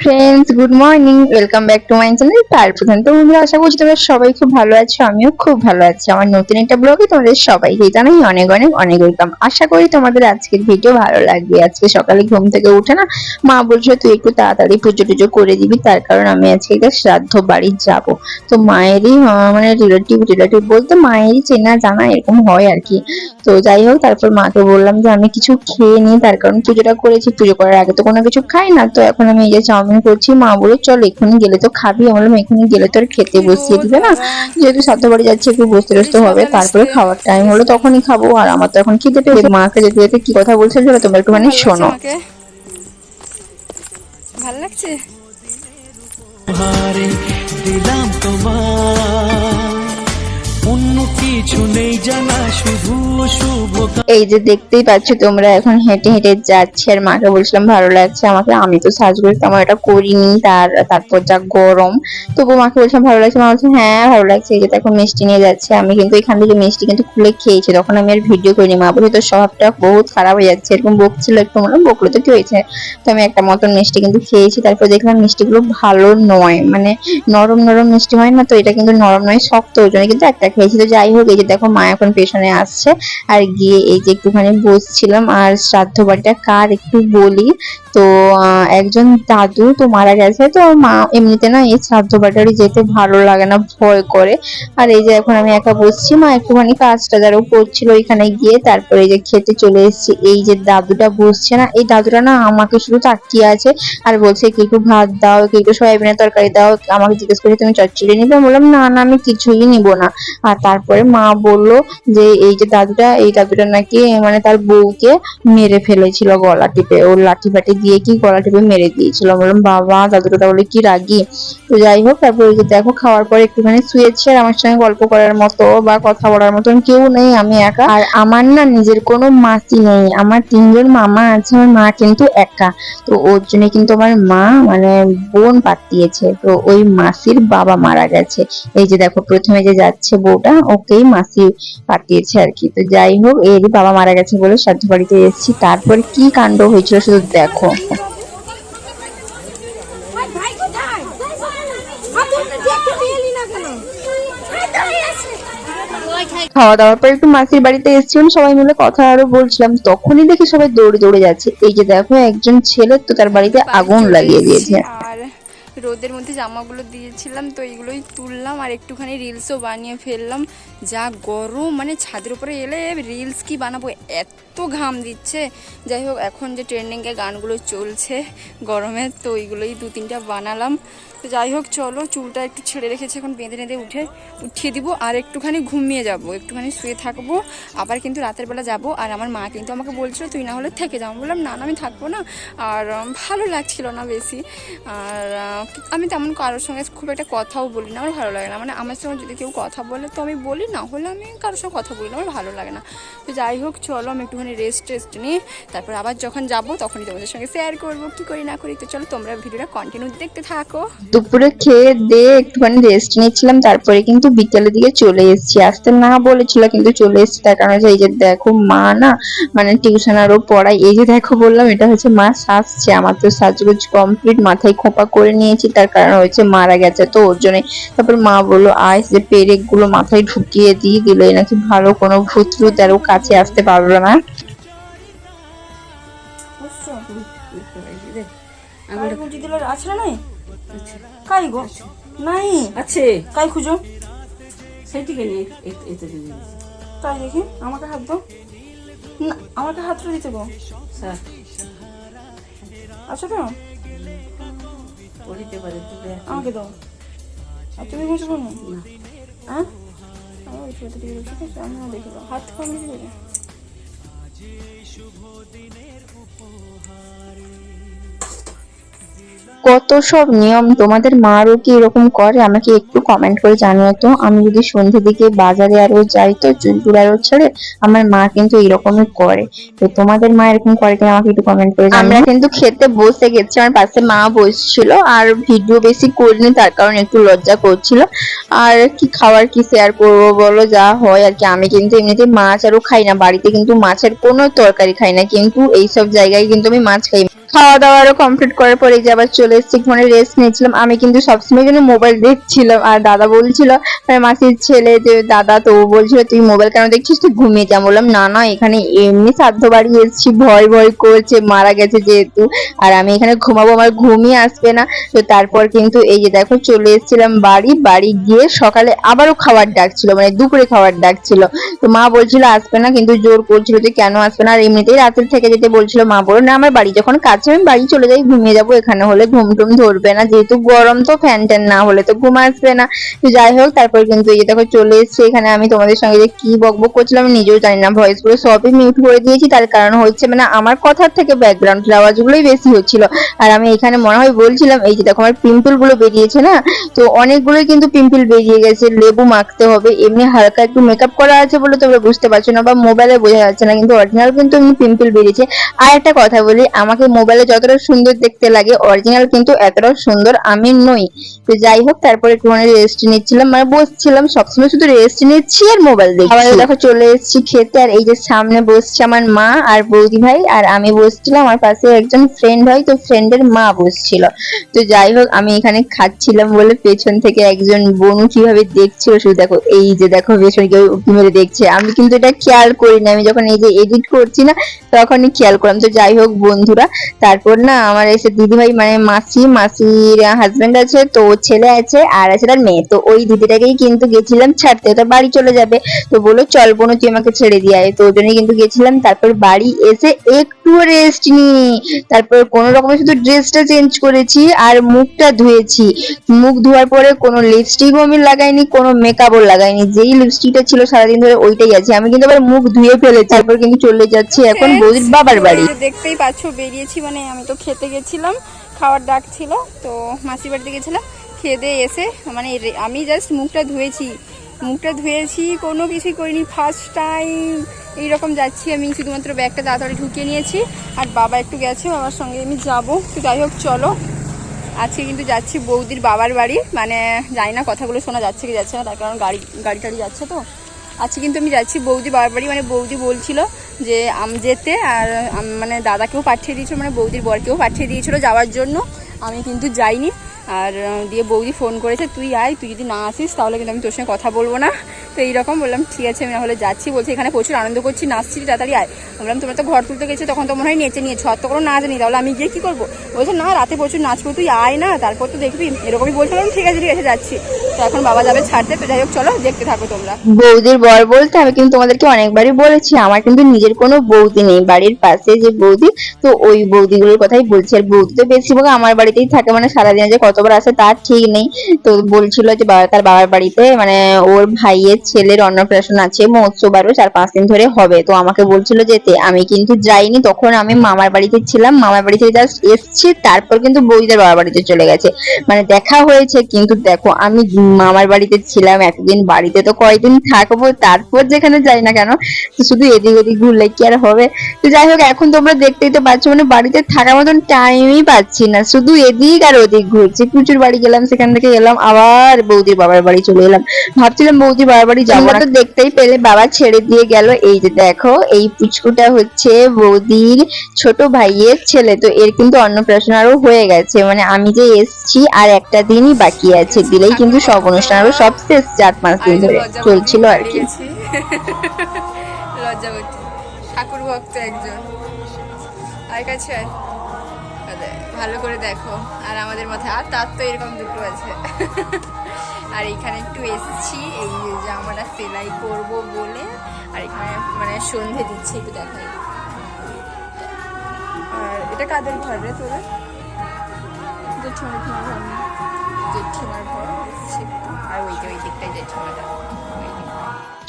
Friends good morning welcome back to my channel তার প্রধান তো বন্ধুরা, আশা করছি তোমরা সবাই খুব ভালো আছো, আমিও খুব ভালো আছি। আমার নতুন একটা ব্লগে তোমাদের সবাইকে জানাই অনেক অনেক অনেক ওয়েলকাম আশা করি তোমাদের আজকের ভিডিও ভালো লাগবে। আজকে সকালে ঘুম থেকে উঠে না, মা বলছিল তুই একটু তাড়াতাড়ি পুজো টুজো করে দিবি, তার কারণ আমি আজকে একটা শ্রাদ্ধ বাড়ি যাব। তো মায়েরই মানে রিলেটিভ রিলেটিভ বলতে মায়েরই চেনা জানা এরকম হয় আর কি। তো যাই হোক, তারপর মাকে বললাম যে আমি কিছু খেয়ে নিই, তার কারণ পুজোটা করেছি, পুজো করার আগে তো কোনো কিছু খাই না, তো এখন আমি এই যে চাউমিন করছি মা বলে চল এক্ষুনি গেলে তো খাবি আমি বললাম এখানে গেলে তো আর খেতে বসিয়ে দিবে না? যেহেতু সাথে বাড়ি যাচ্ছে একটু বসতে বসতে হবে তারপরে খাওয়ার টাইম হলো তখনই খাব আর আমার তো এখন খেতে পেয়ে মাকে যেতে যেতে কি কথা বলছে সেটা তোমরা একটু মানে শোনো? ভালো লাগছে? দিলাম তোমার এই যে দেখতেই পাচ্ছ তোমরা, এখন হেঁটে হেঁটে যাচ্ছে আর মাকে বলছিলাম, ভালো লাগছে আমাকে, আমি তো সাজগোজ তেমন এটা করিনি তার, তারপর যা গরম। তবু মাকে বলছিলাম, ভালো লাগছে? মা বলছে হ্যাঁ ভালো লাগছে, এই যে দেখো মিষ্টি নিয়ে যাচ্ছে। আমি কিন্তু এখান থেকে মিষ্টি কিন্তু খুলে খেয়েছি, তখন আমি আর ভিডিও করিনি। মা বলছে, তোর স্বভাবটা বহুত খারাপ হয়ে যাচ্ছে, এরকম বকছিল একটু মনে, বকলো তো কি হয়েছে? তো আমি একটা মতন মিষ্টি কিন্তু খেয়েছি, তারপর দেখলাম মিষ্টিগুলো ভালো নয় মানে নরম নরম মিষ্টি হয় না তো, এটা কিন্তু নরম নয়, শক্ত ওই জন্য কিন্তু একটা খেয়েছি। তো যাই হোক এই যে দেখো মা এখন পেছনে আসছে, আর গিয়ে এই যে একটুখানি বসছিলাম, আর শ্রাদ্ধ বাড়িটা কার একটু বলি? তো একজন দাদু তো মারা গেছে, তো মা এমনিতে না এই শ্রাদ্ধ বাড়িটারি যেতে ভালো লাগে না, ভয় করে। আর এই যে এখন আমি একা বসছি, মা একটুখানি কাজটা যারও করছিল ওইখানে গিয়ে তারপরে এই যে খেতে চলে এসেছি। এই যে দাদুটা বসছে না, এই দাদুটা না আমাকে শুধু তাকিয়ে আছে আর বলছে কি একটু ভাত দাও কি একটু সয়াবিনের তরকারি দাও, আমাকে জিজ্ঞেস করে তুমি চচ্চড়ি নিবে? বললাম, না না, আমি কিছুই নিব না। আর তারপরে মা বলল যে, এই যে দাদুটা, এই দাদুটা নাকি মানে তার বউকে মেরে ফেলেছিল গলা টিপে। ওর লাঠি ফাটি দিয়ে কি গলা টিপে মেরে দিয়েছিল? বললাম, বাবা, দাদুটা তাহলে কি রাগি? তো যাই হোক, তারপর যে দেখো, খাওয়ার পরে একটুখানি শুয়েছে আর আমার সঙ্গে গল্প করার মতো বা কথা বলার মতন কেউ নেই, আমি একা। আর আমার না নিজের কোনো মাসি নেই, আমার তিনজন মামা আছে, আমার মা কিন্তু একা। তো ওর জন্য কিন্তু আমার মা মানে বোন পাঠিয়েছে তো ওই মাসির বাবা মারা গেছে। এই যে দেখো, প্রথমে যে যাচ্ছে বউটা, ওকেই মাসি পাঠিয়েছে আর কি। তো যাই হোক এরই বাবা মারা গেছে বলে শ্রাদ্ধ বাড়িতে এসেছি। তারপর কি কাণ্ড হয়েছিল শুধু দেখো। খাওয়া দাওয়ার পর একটু মাসির বাড়িতে এসেছিলাম সবাই মিলে কথা আরও বলছিলাম। তখনই দেখি সবাই দৌড়ে দৌড়ে যাচ্ছে। এই যে দেখো একজন ছেলে তো তার বাড়িতে আগুন লাগিয়ে দিয়েছে। রোদের মধ্যে জামাগুলো দিয়েছিলাম, তো এইগুলোই তুললাম আর একটুখানি রিলসও বানিয়ে ফেললাম। যা গরম মানে ছাদের উপরে এলে রিলস কি বানাবো? এত ঘাম দিচ্ছে। যাই হোক, এখন যে ট্রেন্ডিংয়ে গানগুলো চলছে গরমে, তো ওইগুলোই দু তিনটা বানালাম। তো যাই হোক, চলো চুলটা একটু ছেড়ে রেখেছে, এখন বেঁধে বেঁধে উঠে উঠিয়ে দিব আর একটুখানি ঘুমিয়ে যাব, একটুখানি শুয়ে থাকব। আবার কিন্তু রাতের বেলা যাব আর আমার মা কিন্তু আমাকে বলছিল, তুই না হলে থেকে আমি বললাম, না না, আমি থাকব না। আর ভালো লাগছিল না বেশি। আর আমি তেমন কারোর সঙ্গে খুব একটা কথাও বলি না, আমার ভালো লাগে না। মানে আমার সঙ্গে যদি কেউ কথা বলে, তো আমি বলি না, হলে আমি কারোর সঙ্গে কথা বলি না, আমার ভালো লাগে না। তো যাই হোক, চলো আমি একটুখানি রেস্ট টেস্ট নিই। তারপর আবার যখন যাব, তখনই তোমাদের সঙ্গে শেয়ার করব, কী করি না করি। তো চলো তোমরা ভিডিওটা কন্টিনিউ দেখতে থাকো। দুপুরে খেয়ে দিয়ে একটুখানি রেস্ট নিচ্ছিলাম, তারপরে কিন্তু বিকেলের দিকে চলে এসেছি। আসতে না বলেছিল, কিন্তু চলে এসেছি। তার কারণ হচ্ছে এই যে দেখো মা না মানে টিউশন আরও পড়াই এই যে দেখো বললাম, এটা হচ্ছে মা সাজছে। আমার তো সাজগোজ কমপ্লিট মাথায় খোপা করে নিয়েছি তার কারণ হচ্ছে মারা গেছে। তো ওর জন্য তারপর মা বলল আয় যে পেরেকগুলো মাথায় ঢুকিয়ে দিয়ে দিলে নাকি ভালো কোনো ভূত আরও কাছে আসতে পারবে না। কাই খুঁজি দিলে আছে না নাই? কাই গো? নাই। আছে। কাই খুঁজো? সেইটিকে নিয়ে এতে তাই দেখি আমাকে হাত দাও। না আমাকে হাতটা দিতে গো স্যার। আচ্ছা তো? পড়িতে পারে তো দেখ। আমাকে দাও। আর তুমি খুঁজো কোনো না। হ্যাঁ আমার ওই ছোটো দিকে ঠিক আছে আমিও দেখে দাও হাত কম দিকে দেবে কত সব নিয়ম তোমাদের মারও কি এরকম করে? আমাকে একটু কমেন্ট করে জানিও তো। আমি যদি সন্ধ্যে দিকে বাজারে আরও যাই তো চুলচুল আরও ছেড়ে আমার মা কিন্তু এরকমই করে। তো তোমাদের মা এরকম করে কিনা আমাকে একটু কমেন্ট করে আমরা কিন্তু খেতে বসে গেছি। আমার পাশে মা বসছিল আর ভিডিও বেশি করিনি, তার কারণে একটু লজ্জা করছিল। আর কি খাওয়ার কি শেয়ার করব বলো, যা হয় আর কি। আমি কিন্তু এমনিতে মাছ আরও খাই না। বাড়িতে কিন্তু মাছের কোনো তরকারি খাই না। কিন্তু এইসব জায়গায় কিন্তু আমি মাছ খাই। খাওয়া দাওয়ারও কমপ্লিট করার পরে যে আবার চলে এসেছি। ফোনে রেস্ট নিয়েছিলাম। আমি কিন্তু সবসময় জন্য মোবাইল দেখছিলাম। আর দাদা বলছিল মানে মাসির ছেলে যে দাদা, তো বলছিল, তুই মোবাইল কেন দেখছিস? তুই ঘুমিয়ে যা। বললাম, না না, এখানে এমনি সাধ্য বাড়ি এসেছি। ভয় ভয় করছে, মারা গেছে যেহেতু। আর আমি এখানে ঘুমাবো, আমার ঘুমই আসবে না। তো তারপর কিন্তু এই যে দেখো, চলে এসেছিলাম বাড়ি। বাড়ি গিয়ে সকালে আবারও খাবার ডাকছিল মানে দুপুরে খাবার ডাকছিল তো মা বলছিল, আসবে না। কিন্তু জোর করছিল যে, কেন আসবে না? আর এমনিতেই রাতের থেকে যেতে বলছিল, মা বলো না, আমার বাড়ি যখন কাছে আমি বাড়ি চলে যাই, ঘুমিয়ে যাব এখানে হলে, ঘুম টুম ধরবে না, যেহেতু গরম তো ফ্যান ট্যান না হলে তো ঘুম আসবে না। তো যাই হোক, তারপর কিন্তু এই যে দেখো চলে এসছে, এখানে আমি তোমাদের সঙ্গে যে কি বকবক করছিলাম আমি নিজেও জানি না ভয়েসগুলো সবই মিউট করে দিয়েছি, তার কারণ হচ্ছে মানে আমার কথার থেকে ব্যাকগ্রাউন্ড আওয়াজগুলোই বেশি হচ্ছিল। আর আমি এখানে মনে হয় বলছিলাম, এই যে দেখো আমার পিম্পলগুলো বেরিয়েছে না, তো অনেকগুলোই কিন্তু পিম্পল বেরিয়ে গেছে, লেবু মাখতে হবে, এমনি হালকা একটু মেকআপ করা আছে বলে তোমরা বুঝতে পারছ না, বা মোবাইলে বোঝা যাচ্ছে না, কিন্তু অরিজিনাল কিন্তু এমনি পিম্পল বেরিয়েছে। আর একটা কথা বলি, আমাকে মোবাইলে যতটা সুন্দর দেখতে লাগে অরিজিনাল কিন্তু এতটা সুন্দর আমি নই। তো যাই হোক, তারপরে একটুখানি রেস্ট নিচ্ছিলাম মানে বসছিলাম সবসময়, শুধু রেস্ট নিচ্ছি আর মোবাইল দেখছি। আবার দেখো চলে এসেছি খেতে, আর এই যে সামনে বসছে আমার মা আর বৌদি ভাই, আর আমি বসছিলাম, আমার পাশে একজন ফ্রেন্ড হয়, তো ফ্রেন্ডের মা বসছিল। তো যাই হোক, আমি এখানে খাচ্ছিলাম বলে পেছন থেকে একজন বনু কীভাবে দেখছিল শুধু দেখো, এই যে দেখো পেছনে কেউ মেরে দেখছে। আমি কিন্তু এটা খেয়াল করিনি, আমি যখন এই যে এডিট করছি না, তখনই খেয়াল করলাম। তো যাই হোক, বন্ধুরা তারপর না আমার এসে দিদিভাই মানে মাসি, মাসির হাজবেন্ড আছে, তো ছেলে আছে আর আছে তার মেয়ে। তো ওই দিদিটাকেই কিন্তু গেছিলাম ছাড়তে। তো বাড়ি চলে যাবে। তো বলো চল বোনো, তুই আমাকে ছেড়ে দিয়ে তো ওই জন্যই কিন্তু গেছিলাম। তারপর বাড়ি এসে একটু রেস্ট নি। তারপর কোনো রকমের শুধু ড্রেসটা চেঞ্জ করেছি আর মুখটা ধুয়েছি। মুখ ধোয়ার পরে কোনো লিপস্টিকও আমি লাগাইনি, কোনো মেকআপও লাগাইনি। যেই লিপস্টিকটা ছিল সারাদিন ধরে ওইটাই আছে। আমি কিন্তু আবার মুখ ধুয়ে ফেলেছি। তারপর কিন্তু চলে যাচ্ছি এখন বৌদির বাবার বাড়ি। দেখতেই পাচ্ছ, বেরিয়েছি মানে আমি তো খেতে গেছিলাম, খাওয়ার ডাক ছিল, তো মাসির বাড়িতে গেছিলাম দিয়ে এসে মানে আমি জাস্ট মুখটা ধুয়েছি। মুখটা ধুয়েছি, কোনো কিছুই করিনি ফার্স্ট টাইম এইরকম যাচ্ছি আমি, শুধুমাত্র ব্যাগটা তাড়াতাড়ি ঢুকিয়ে নিয়েছি, আর বাবা একটু গেছে, বাবার সঙ্গে আমি যাব। তো যাই হোক, চলো। আজকে কিন্তু যাচ্ছি বৌদির বাবার বাড়ি মানে জানি না কথাগুলো শোনা যাচ্ছে কি যাচ্ছে না, তার কারণ গাড়ি গাড়ি টাড়ি যাচ্ছে তো। আজকে কিন্তু আমি যাচ্ছি বৌদি বারবারই মানে বৌদি বলছিল যে আম যেতে আর মানে দাদাকেও পাঠিয়ে দিয়েছিল মানে বৌদির বরকেও পাঠিয়ে দিয়েছিল যাওয়ার জন্য। আমি কিন্তু যাইনি। আর দিয়ে বৌদি ফোন করেছে, তুই আয়, তুই যদি না আসিস, তাহলে কিন্তু আমি তোর সঙ্গে কথা বলব না। তো এইরকম বললাম, ঠিক আছে, আমি তাহলে যাচ্ছি। বলছি, এখানে প্রচুর আনন্দ করছি নাচছি তাড়াতাড়ি আয়। বললাম, তোমরা তো ঘর তুলতে গেছো, তখন তো মনে হয় নেচে নিয়েছো। আর তো কোনো নাচ নেই তাহলে আমি গিয়ে কী করব? বলছে, না, রাতে প্রচুর নাচবো তুই আয় না, তারপর তো দেখবি। এরকমই বলছিলাম ঠিক আছে ঠিক আছে, যাচ্ছি। বৌদির বর বলতে আমি কিন্তু তোমাদেরকে অনেকবারই বলেছি, আমার কিন্তু নিজের কোনো বৌদি নেই, বাড়ির পাশে যে বৌদি, তো ওই বৌদিগুলোর কথাই বলছি। আর বৌদি তো বেশিরভাগ আমার বাড়িতেই থাকে মানে সারাদিনে যে কতবার আসে তার ঠিক নেই। তো বলছিল যে তার বাবার বাড়িতে মানে ওর ভাইয়ের ছেলের অন্নপ্রাশন আছে, মহোৎসব চার পাঁচ দিন ধরে হবে। তো আমাকে বলছিল যেতে, আমি কিন্তু যাইনি, তখন আমি মামার বাড়িতে ছিলাম, মামার বাড়ি থেকে জাস্ট এসছি, তারপর কিন্তু বৌদিদের বাবার বাড়িতে চলে গেছে। মানে দেখা হয়েছে, কিন্তু দেখো, আমি মামার বাড়িতে ছিলাম, এতদিন বাড়িতে তো কয়দিন থাকব, তারপর যেখানে যাই না কেন, তো শুধু এদিক ওদিক ঘুরলে কি আর হবে? তো যাই হোক, এখন তোমরা দেখতেই তো পাচ্ছ মানে বাড়িতে থাকার মতন টাইমই পাচ্ছি না, শুধু এদিক আর ওদিক ঘুরছি। প্রচুর বাড়ি গেলাম, সেখান থেকে এলাম আবার বৌদির বাবার বাড়ি চলে এলাম। ভাবছিলাম বৌদির বাবার বাড়ি যাব তো দেখতেই পেলে, বাবা ছেড়ে দিয়ে গেল, এই যে দেখো, এই পুচকুটা হচ্ছে বৌদির ছোট ভাইয়ের ছেলে, তো এর কিন্তু অন্নপ্রাশন আরও হয়ে গেছে মানে আমি যে এসছি আর একটা দিনই বাকি আছে, দিলেই কিন্তু সব অনুষ্ঠান আরও সব শেষ চার পাঁচ দিন ধরে চলছিল আর কি। লজ্জাবতী। ঠাকুর ভক্ত একজন। আর কাছে। ভালো করে দেখো। আর আমাদের মাথায় আর তার তো এরকম দুটো আছে। আর এখানে একটু এসছি এই যে জামাটা সেলাই করব বলে। আর এখানে মানে সন্ধে দিচ্ছে একটু দেখাই। আর এটা কাদের ঘর রে তোরা জেঠিমার ঘর না জেঠিমার ঘর এসছি একটু। আর ওই যে ওই দিকটাই জেঠিমাটা ওই দিকটা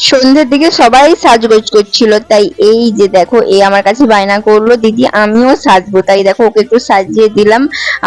সন্ধ্যের দিকে সবাই সাজগোজ করছিল, তাই এই যে দেখো, এ আমার কাছে বায়না করল, দিদি, আমিও সাজবো। তাই দেখো, ওকে একটু সাজিয়ে দিলাম।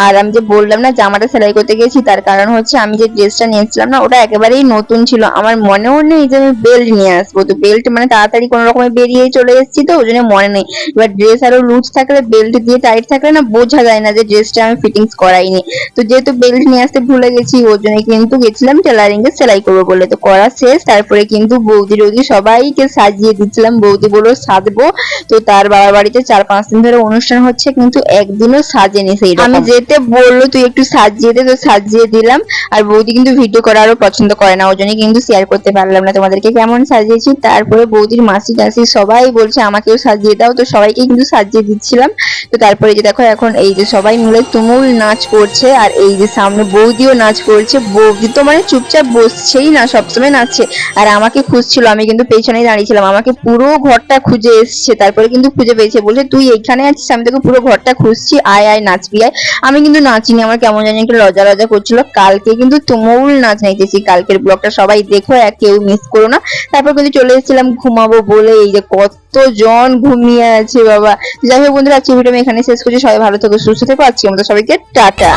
আর আমি যে বললাম না জামাটা সেলাই করতে গেছি, তার কারণ হচ্ছে আমি যে ড্রেসটা নিয়েছিলাম না, ওটা একেবারেই নতুন ছিল। আমার মনেও নেই যে আমি বেল্ট নিয়ে আসব। তো বেল্ট মানে তাড়াতাড়ি কোনো রকমে বেরিয়ে চলে এসেছি তো, ওই জন্য মনে নেই। এবার ড্রেস আরও লুজ থাকলে, বেল্ট দিয়ে টাইট থাকলে না বোঝা যায় না যে ড্রেসটা আমি ফিটিংস করাইনি। তো যেহেতু বেল্ট নিয়ে আসতে ভুলে গেছি ওর জন্য কিন্তু গেছিলাম টেলারিং এ সেলাই করব বলে। তো করা শেষ, তারপরে কিন্তু বৌদি রৌদি সবাইকে সাজিয়ে দিচ্ছিলাম। বৌদি বলল, সাজবো। তো তার বাবার বাড়িতে চার পাঁচ দিন ধরে অনুষ্ঠান হচ্ছে, কিন্তু একদিনও সাজেনি সেই আমি যেতে বলল, তুই একটু সাজিয়ে দে। তো সাজিয়ে দিলাম। আর বৌদি কিন্তু ভিডিও করা আরও পছন্দ করে না ওই জন্য কিন্তু শেয়ার করতে পারলাম না। তোমাদেরকে কেমন সাজিয়েছি? তারপরে বৌদির মাসি টাসি সবাই বলছে, আমাকেও সাজিয়ে দাও। তো সবাইকে কিন্তু সাজিয়ে দিচ্ছিলাম। তো তারপরে যে দেখো, এখন এই যে সবাই মিলে তুমুল নাচ করছে, আর এই যে সামনে বৌদিও নাচ করছে। বৌদি তো মানে চুপচাপ বসছেই না, সবসময় নাচছে। আর আমাকে খুঁজছিল আমি কিন্তু পেছনেই দাঁড়িয়েছিলাম। আমাকে পুরো ঘরটা খুঁজে এসছে, তারপরে কিন্তু খুঁজে পেয়েছে। বলছে, তুই এখানে আছিস? আমি তোকে পুরো ঘরটা খুঁজছি। আয় আয় নাচবি আয় আমি কিন্তু নাচিনি, আমার কেমন জানি একটু লজা লজা করছিল। কালকে কিন্তু তুমুল নাচ নাইতেছি। কালকের ব্লগটা সবাই দেখো, আর কেউ মিস করো না। তারপর কিন্তু চলে এসেছিলাম ঘুমাবো বলে। এই যে কতজন ঘুমিয়ে আছে, বাবা। যাই হোক বন্ধুরা আজকে ভিডিও আমি এখানে শেষ করছি। সবাই ভালো থেকো, সুস্থ থেকো। আজকে আমাদের সবাইকে টাটা।